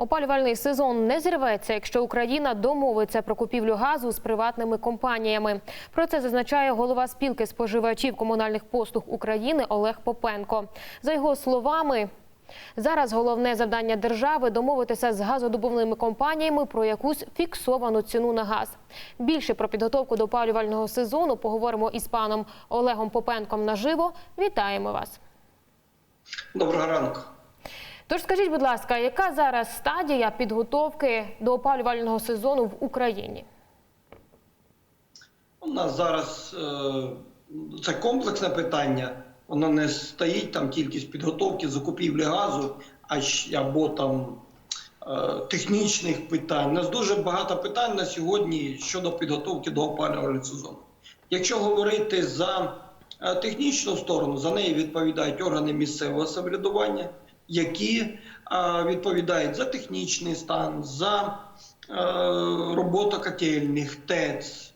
Опалювальний сезон не зірветься, якщо Україна домовиться про купівлю газу з приватними компаніями. Про це зазначає голова спілки споживачів комунальних послуг України Олег Попенко. За його словами, зараз головне завдання держави домовитися з газодобувними компаніями про якусь фіксовану ціну на газ. Більше про підготовку до опалювального сезону поговоримо із паном Олегом Попенком наживо. Вітаємо вас. Доброго ранку. Тож скажіть, будь ласка, яка зараз стадія підготовки до опалювального сезону в Україні? У нас зараз е, це комплексне питання. Воно не стоїть там тільки з підготовки закупівлі газу, або там е, технічних питань. У нас дуже багато питань на сьогодні щодо підготовки до опалювального сезону. Якщо говорити за е, технічну сторону, за неї відповідають органи місцевого самоврядування, які е, відповідають за технічний стан, за е, роботу котельних, ТЕЦ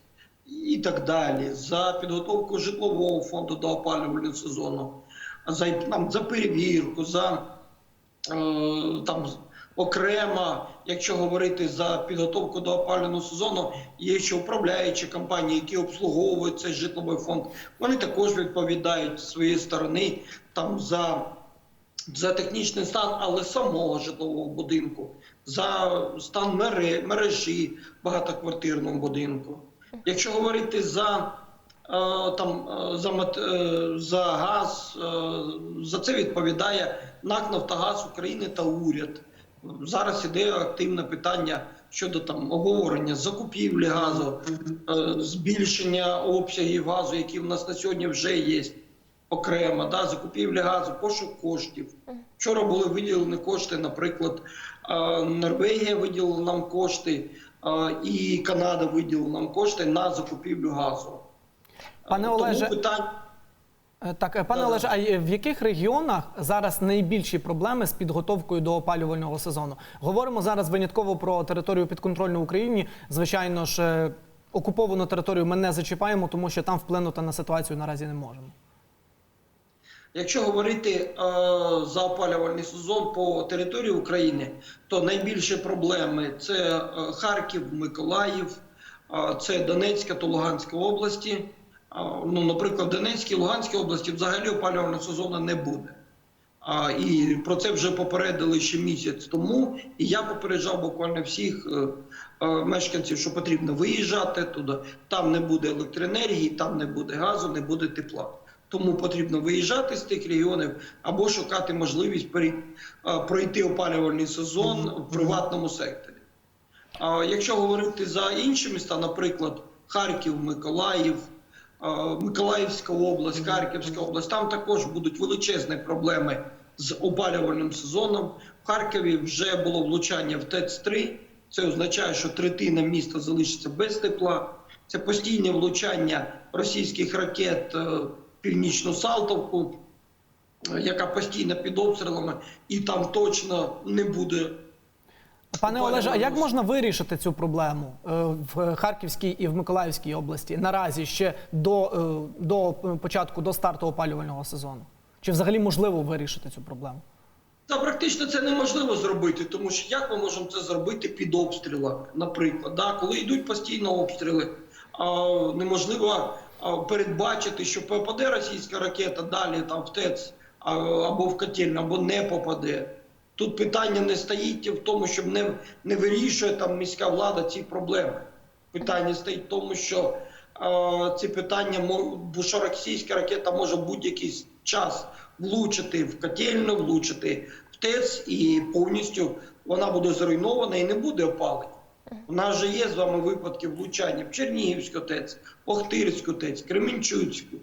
і так далі, за підготовку житлового фонду до опалювального сезону, за, там, за перевірку, за е, там окремо, якщо говорити за підготовку до опалювального сезону, є ще управляючі компанії, які обслуговують цей житловий фонд. Вони також відповідають своєї сторони там за, за технічний стан, але самого житлового будинку, за стан мере- мережі багатоквартирного будинку. Якщо говорити за е, там е, за, е, за газ, за це відповідає НАК Нафтогаз України та уряд. Зараз іде активне питання щодо там обговорення закупівлі газу, збільшення обсягів газу, які в нас на сьогодні вже є окремо, да, закупівля газу, пошук коштів. Вчора були виділені кошти, наприклад, е, Норвегія виділила нам кошти, е, і Канада виділила нам кошти на закупівлю газу. Пане Е, тому Олеже, Е, Так, пане Да-да. Олеже, а в яких регіонах зараз найбільші проблеми з підготовкою до опалювального сезону? Говоримо зараз винятково про територію підконтрольну Україні. Звичайно ж, окуповану територію ми не зачіпаємо, тому що там вплинути на ситуацію наразі не можемо. Якщо говорити е, за опалювальний сезон по території України, то найбільші проблеми це е, Харків, Миколаїв, е, це Донецька та Луганська області. Е, ну, наприклад, в Донецькій Луганській області взагалі опалювального сезону не буде. А, і про це вже попередили ще місяць тому. І я попереджав буквально всіх е, е, мешканців, що потрібно виїжджати туди. Там не буде електроенергії, там не буде газу, не буде тепла. Тому потрібно виїжджати з тих регіонів або шукати можливість пройти опалювальний сезон в приватному секторі. А якщо говорити за інші міста, наприклад, Харків, Миколаїв, Миколаївська область, Харківська область, там також будуть величезні проблеми з опалювальним сезоном. В Харкові вже було влучання в ТЕЦ-3. Це означає, що третина міста залишиться без тепла. Це постійне влучання російських ракет е, північну Салтовку, е, яка постійно під обстрілами, і там точно не буде Пане Олеже, а як можна вирішити цю проблему е, в Харківській і в Миколаївській області наразі ще до, е, до початку до старту опалювального сезону? Чи взагалі можливо вирішити цю проблему? Та практично це неможливо зробити, тому що як ми можемо це зробити під обстрілами, наприклад, да? коли йдуть постійно обстріли, а, неможливо передбачити, що попаде російська ракета далі там в ТЕЦ або в котельну, або не попаде. Тут питання не стоїть в тому, щоб не, не вирішує там міська влада ці проблеми. Питання стоїть в тому, що е, ці питання бо що російська ракета може будь-який час влучити в котельну, влучити в ТЕЦ, і повністю вона буде зруйнована і не буде опалення. У нас же є з вами випадки влучання в Чернігівську ТЕЦ, Охтирську ТЕЦ, Кременчуцьку,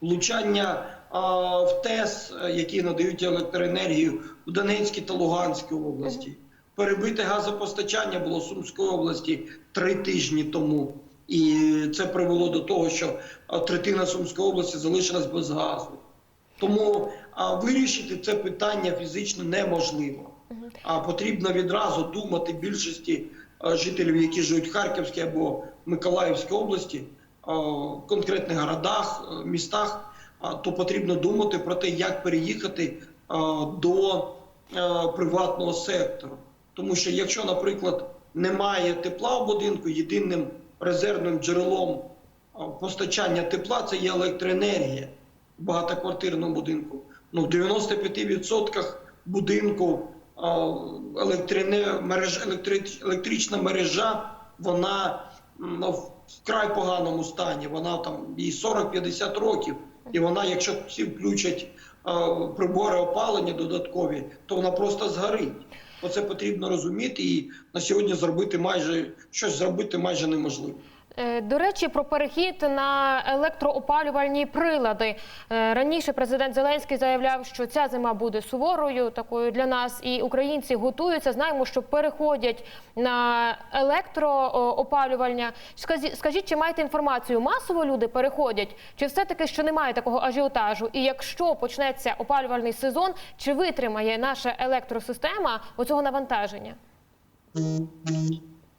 влучання а, в ТЕС, е, які надають електроенергію в Донецькій та Луганській області. Перебите газопостачання було в Сумській області три тижні тому. І це привело до того, що третина Сумської області залишилась без газу. Тому а, вирішити це питання фізично неможливо. А потрібно відразу думати більшості жителів, які живуть в Харківській або Миколаївській області, в конкретних городах, містах, то потрібно думати про те, як переїхати до приватного сектору. Тому що якщо, наприклад, немає тепла в будинку, єдиним резервним джерелом постачання тепла це є електроенергія в багатоквартирному будинку. Ну, в 95% будинку мереж- електрич- електрична мережа, вона ну, в вкрай поганому стані. Вона там їй 40-50 років, і вона, якщо всі включать прибори опалення додаткові, то вона просто згорить. Оце потрібно розуміти, і на сьогодні зробити майже щось зробити майже неможливо. Е, До речі, про перехід на електроопалювальні прилади. Е, Раніше президент Зеленський заявляв, що ця зима буде суворою такою для нас, і українці готуються. Знаємо, що переходять на електроопалювання. Скажіть, чи маєте інформацію? Масово люди переходять, чи все таки що немає такого ажіотажу? І якщо почнеться опалювальний сезон, чи витримає наша електросистема оцього навантаження?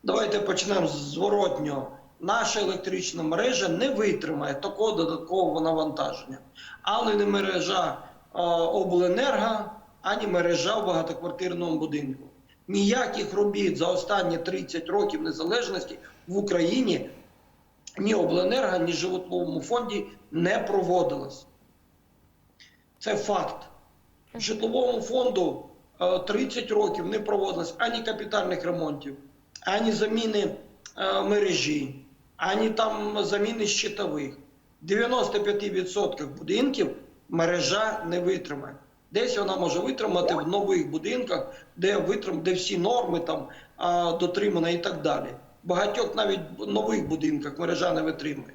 Давайте почнемо з зворотнього. Наша електрична мережа не витримає такого додаткового навантаження. Але не мережа е, обленерго, ані мережа в багатоквартирному будинку. Ніяких робіт за останні 30 років незалежності в Україні ні обленерго, ні житловому фонді не проводилось. Це факт. Житловому фонду е, 30 років не проводилось ані капітальних ремонтів, ані заміни е, ані там заміни щитових. 95% будинків мережа не витримає. Десь вона може витримати в нових будинках, де витрим, де всі норми там а, дотримані і так далі. Багатьох навіть нових будинках мережа не витримує.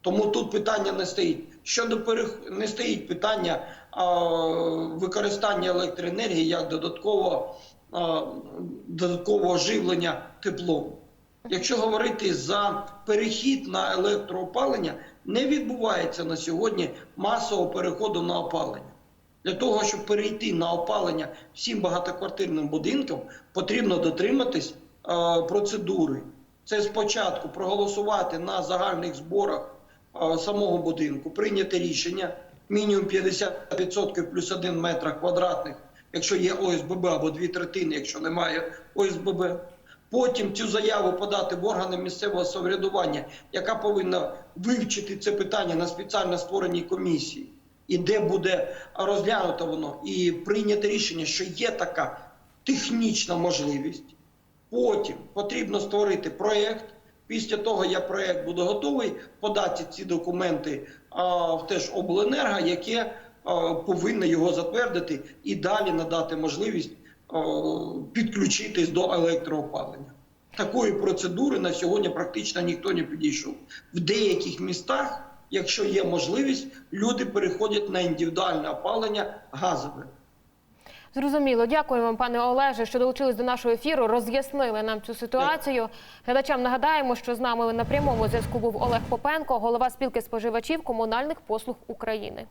Тому тут питання не стоїть. Щодо перех... не стоїть питання а, використання електроенергії як додаткового, а, додаткового живлення теплом. Якщо говорити за перехід на електроопалення, не відбувається на сьогодні масового переходу на опалення. Для того, щоб перейти на опалення всім багатоквартирним будинкам, потрібно дотриматись е, процедури. Це спочатку проголосувати на загальних зборах е, самого будинку, прийняти рішення мінімум 50% плюс 1 метр квадратних, якщо є ОСББ або дві третини, якщо немає ОСББ. Потім цю заяву подати в органи місцевого самоврядування, яка повинна вивчити це питання на спеціально створеній комісії, і де буде розглянуто воно, і прийняти рішення, що є така технічна можливість. Потім потрібно створити проєкт. Після того, як проєкт буде готовий, подати ці документи а, в теж обленерго, яке а, повинно його затвердити і далі надати можливість підключитись до електроопалення. Такої процедури на сьогодні практично ніхто не підійшов. В деяких містах, якщо є можливість, люди переходять на індивідуальне опалення газове. Зрозуміло, дякую вам, пане Олеже, що долучились до нашого ефіру. Роз'яснили нам цю ситуацію. Глядачам нагадаємо, що з нами на прямому зв'язку був Олег Попенко, голова спілки споживачів комунальних послуг України.